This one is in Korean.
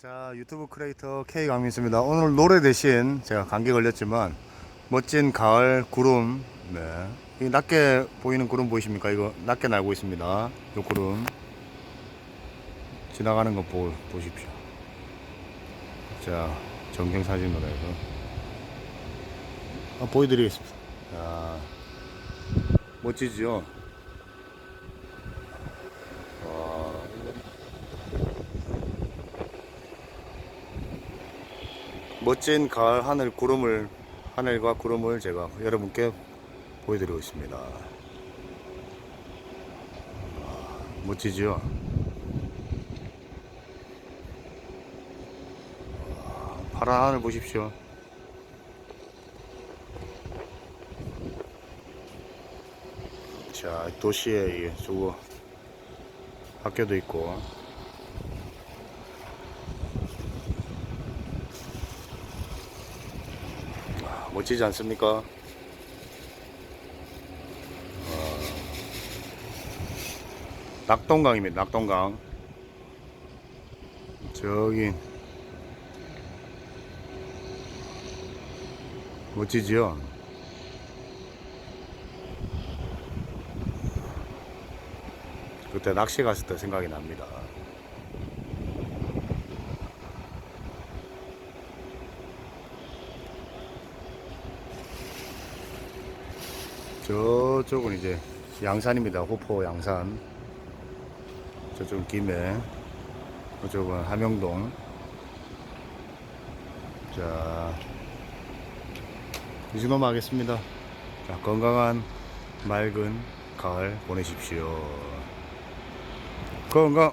자 유튜브 크리에이터 K 강민수입니다. 오늘 노래 대신 제가 감기 걸렸지만 멋진 가을 구름 네. 이 낮게 보이는 구름 보이십니까? 이거 낮게 날고 있습니다. 요 구름 지나가는 거 보, 보십시오. 자 정경 사진으로 해서 아, 보여드리겠습니다. 자, 멋지죠? 와, 멋진 가을 하늘 구름을 하늘과 구름을 제가 여러분께 보여드리고 있습니다. 와, 멋지지요? 와, 파란 하늘 보십시오. 자, 도시에 이 저거 학교도 있고 아, 멋지지 않습니까? 아, 낙동강입니다. 낙동강. 저기 멋지지요? 그때 낚시 갔을 때 생각이 납니다. 저쪽은 이제 양산입니다. 호포 양산. 저쪽은 김해. 저쪽은 함영동. 자, 이 정도만 하겠습니다. 자, 건강한 맑은 가을 보내십시오. 건강.